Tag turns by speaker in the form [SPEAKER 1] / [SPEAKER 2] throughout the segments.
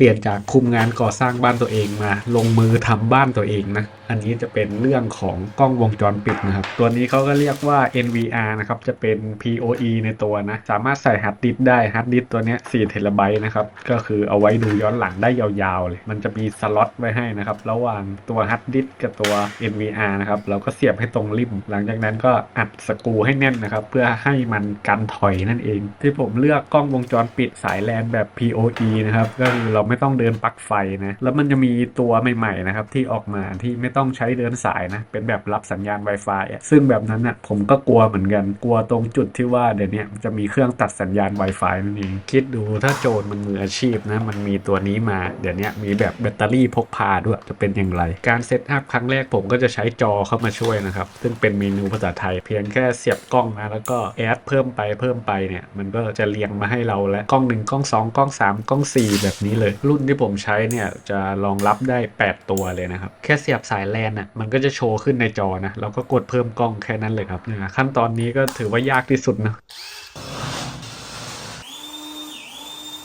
[SPEAKER 1] เปลี่ยนจากคุมงานก่อสร้างบ้านตัวเองมา ลงมือทำบ้านตัวเองนะ อันนี้จะเป็นเรื่องของกล้องวงจรปิดนะครับ ตัวนี้เขาก็เรียกว่า NVR นะครับ จะเป็น PoE ในตัวนะ สามารถใส่ฮาร์ดดิสก์ได้ฮาร์ดดิสก์ตัวนี้4เทราไบต์นะครับ ก็คือเอาไว้ดูย้อนหลังได้ยาวๆเลย มันจะมีสล็อตไว้ให้นะครับ ระหว่างตัวฮาร์ดดิสก์กับตัว NVR นะครับ เราก็เสียบให้ตรงริม หลังจากนั้นก็อัดสกูให้แน่นนะครับ เพื่อให้มันกันถอยนั่นเอง ที่ผมเลือกกล้องวงจรปิดสายแลนแบบ PoE นะครับ ก็คือเราไม่ต้องเดินปลั๊กไฟนะแล้วมันจะมีตัวใหม่ๆนะครับที่ออกมาที่ไม่ต้องใช้เดินสายนะเป็นแบบรับสัญญาณ Wi-Fi ซึ่งแบบนั้นน่ะผมก็กลัวเหมือนกันกลัวตรงจุดที่ว่าเดี๋ยวนี้จะมีเครื่องตัดสัญญาณ Wi-Fi นั่นเองคิดดูถ้าโจรมันมืออาชีพนะมันมีตัวนี้มาเดี๋ยวนี้มีแบบแบตเตอรี่พกพาด้วยจะเป็นอย่างไร การเซตอัพครั้งแรกผมก็จะใช้จอเข้ามาช่วยนะครับ ซึ่งเป็นเมนูภาษาไทยเพียงแค่เสียบกล้องนะแล้วก็แอดเพิ่มไปเพิ่มไปเนี่ยมันก็จะเรียงมาให้เราแล้วกล้องหนึ่งกล้องสองกล้องสามกล้องสี่แบบนี้เลยรุ่นที่ผมใช้เนี่ยจะรองรับได้ 8 ตัวเลยนะครับ แค่เสียบสายแลนอะมันก็จะโชว์ขึ้นในจอนะเราก็กดเพิ่มกล้องแค่นั้นเลยครับเนี่ยขั้นตอนนี้ก็ถือว่ายากที่สุดนะ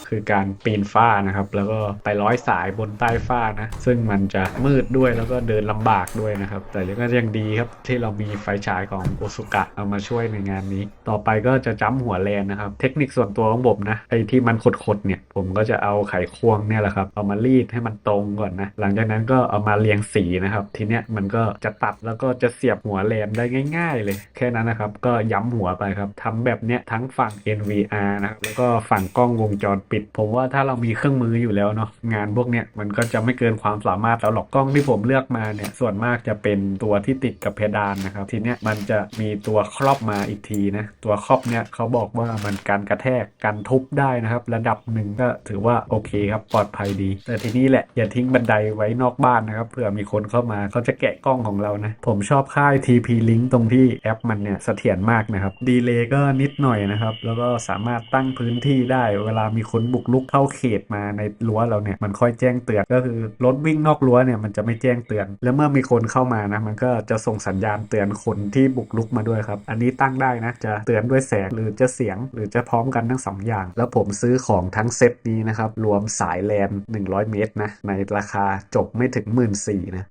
[SPEAKER 1] คือการปีนฝ้านะครับ แล้วก็ไปร้อยสายบนใต้ฝ้านะ ซึ่งมันจะมืดด้วยแล้วก็เดินลำบากด้วยนะครับ แต่ก็ยังดีครับที่เรามีไฟฉายของโอซุกะเอามาช่วยในงานนี้ ต่อไปก็จะจ้ำหัวแลนนะครับ เทคนิคส่วนตัวของผมนะไอ้ที่มันขดๆเนี่ย ผมก็จะเอาไขควงเนี่ยแหละครับ เอามารีดให้มันตรงก่อนนะ หลังจากนั้นก็เอามาเรียงสีนะครับ ทีเนี้ยมันก็จะตัดแล้วก็จะเสียบหัวแลนได้ง่าย ๆ เลย แค่นั้นนะครับ ก็ย้ำหัวไปครับทำแบบเนี้ยทั้งฝั่ง NVR นะครับแล้วก็ฝั่งกล้องวงจรปิดผมว่าถ้าเรามีเครื่องมืออยู่แล้วเนาะงานพวกเนี้ยมันก็จะไม่เกินความสามารถแล้วหรอกกล้องที่ผมเลือกมาเนี่ยส่วนมากจะเป็นตัวที่ติดกับเพดานนะครับทีเนี้ยมันจะมีตัวครอบมาอีกทีนะตัวครอบเนี่ยเขาบอกว่ามันการกระแทกกันทุบได้นะครับ ระดับหนึ่งก็ถือว่าโอเคครับปลอดภัยดี แต่ทีนี้แหละอย่าทิ้งบันไดไว้นอกบ้านนะครับเผื่อมีคนเข้ามาเขาจะแกะกล้องของเรานะผมชอบค่าย TP Link ตรงที่แอปมันเนี่ยเสถียรมากนะครับดีเลย์ก็นิดหน่อยนะครับแล้วก็สามารถตั้งพื้นที่ได้เวลามีคนบุกลุกเข้าเขตมาในรั้วเราเนี่ยมันค่อยแจ้งเตือนก็คือรถวิ่งนอกรั้วเนี่ยมันจะไม่แจ้งเตือน แล้วเมื่อมีคนเข้ามานะมันก็จะส่งสัญญาณเตือนคนที่บุกลุกมาด้วยครับ อันนี้ตั้งได้นะจะเตือนด้วยแสงหรือจะเสียง หรือจะพร้อมกันทั้งสองอย่าง แล้วผมซื้อของทั้งเซตนี้นะครับรวมสายแลน100 เมตรนะในราคาจบไม่ถึง 1 4ื่นนะ